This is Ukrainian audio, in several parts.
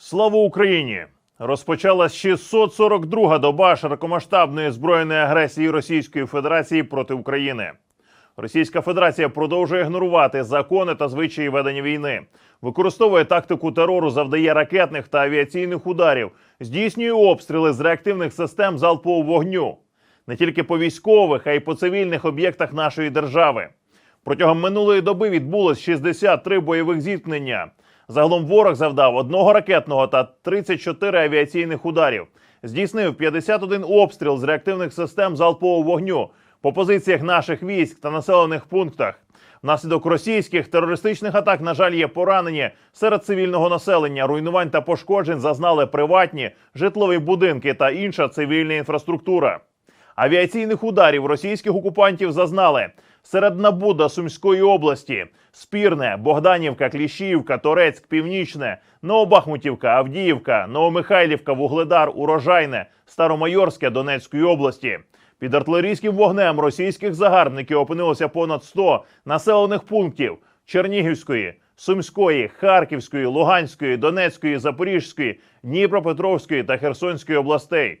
Слава Україні! Розпочалась 642-га доба широкомасштабної збройної агресії Російської Федерації проти України. Російська Федерація продовжує ігнорувати закони та звичаї ведення війни, використовує тактику терору, завдає ракетних та авіаційних ударів, здійснює обстріли з реактивних систем залпового вогню не тільки по військових, а й по цивільних об'єктах нашої держави. Протягом минулої доби відбулось 63 бойових зіткнення. Загалом ворог завдав одного ракетного та 34 авіаційних ударів. Здійснив 51 обстріл з реактивних систем залпового вогню по позиціях наших військ та населених пунктах. Внаслідок російських терористичних атак, на жаль, є поранені серед цивільного населення. Руйнувань та пошкоджень зазнали приватні житлові будинки та інша цивільна інфраструктура. Авіаційних ударів російських окупантів зазнали серед Набуда Сумської області, Спірне, Богданівка, Кліщіївка, Торецьк, Північне, Новобахмутівка, Авдіївка, Новомихайлівка, Вугледар, Урожайне, Старомайорське Донецької області. Під артилерійським вогнем російських загарбників опинилося понад 100 населених пунктів Чернігівської, Сумської, Харківської, Луганської, Донецької, Запорізької, Дніпропетровської та Херсонської областей.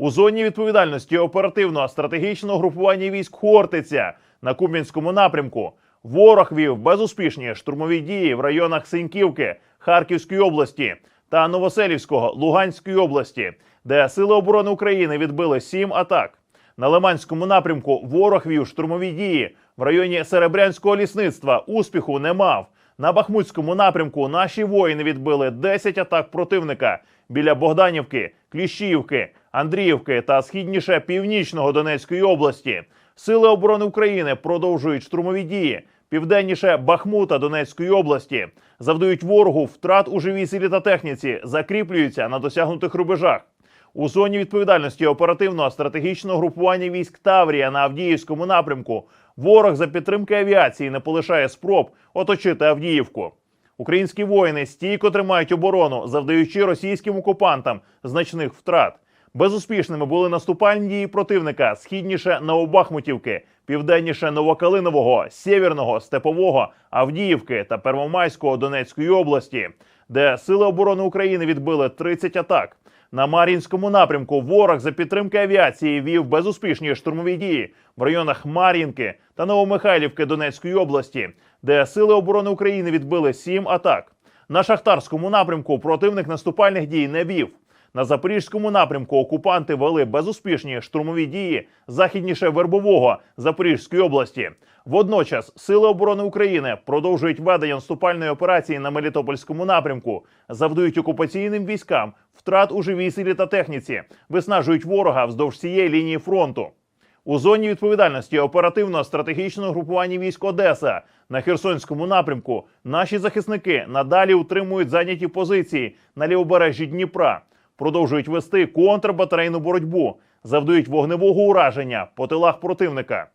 У зоні відповідальності оперативного стратегічного групування військ Хортиця на Куп'янському напрямку ворог вів безуспішні штурмові дії в районах Синьківки Харківської області та Новоселівського Луганської області, де Сили оборони України відбили сім атак. На Лиманському напрямку ворог вів штурмові дії в районі Серебрянського лісництва. Успіху не мав. На Бахмутському напрямку наші воїни відбили 10 атак противника біля Богданівки, Кліщіївки, Андріївки та східніше північного Донецької області. Сили оборони України продовжують штурмові дії південніше Бахмута Донецької області, завдають ворогу втрат у живій силі та техніці, закріплюються на досягнутих рубежах. У зоні відповідальності оперативного стратегічного групування військ Таврія на Авдіївському напрямку ворог за підтримки авіації не полишає спроб оточити Авдіївку. Українські воїни стійко тримають оборону, завдаючи російським окупантам значних втрат. Безуспішними були наступальні дії противника східніше Новобахмутівки, південніше Новокалинового, Сєвєрного, Степового, Авдіївки та Первомайського Донецької області, де Сили оборони України відбили 30 атак. На Мар'їнському напрямку ворог за підтримки авіації вів безуспішні штурмові дії в районах Мар'їнки та Новомихайлівки Донецької області, де Сили оборони України відбили 7 атак. На Шахтарському напрямку противник наступальних дій не вів. На запорізькому напрямку окупанти вели безуспішні штурмові дії західніше Вербового Запорізької області. Водночас Сили оборони України продовжують ведення наступальної операції на Мелітопольському напрямку, завдають окупаційним військам втрат у живій силі та техніці, виснажують ворога вздовж цієї лінії фронту. У зоні відповідальності оперативно стратегічного групування військ Одеса на Херсонському напрямку наші захисники надалі утримують зайняті позиції на лівобережжі Дніпра, продовжують вести контрбатарейну боротьбу, завдають вогневого ураження по тилах противника.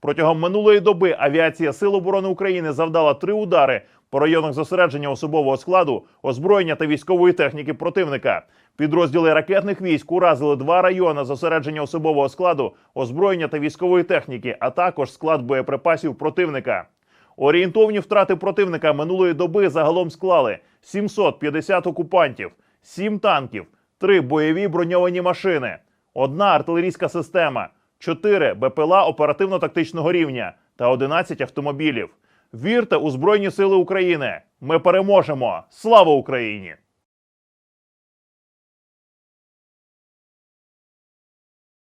Протягом минулої доби авіація Сил оборони України завдала три удари по районах зосередження особового складу, озброєння та військової техніки противника. Підрозділи ракетних військ уразили два райони зосередження особового складу, озброєння та військової техніки, а також склад боєприпасів противника. Орієнтовні втрати противника минулої доби загалом склали 750 окупантів, 7 танків, 3 бойові броньовані машини, одна артилерійська система, чотири БПЛА оперативно-тактичного рівня та 11 автомобілів. Вірте у Збройні Сили України! Ми переможемо! Слава Україні!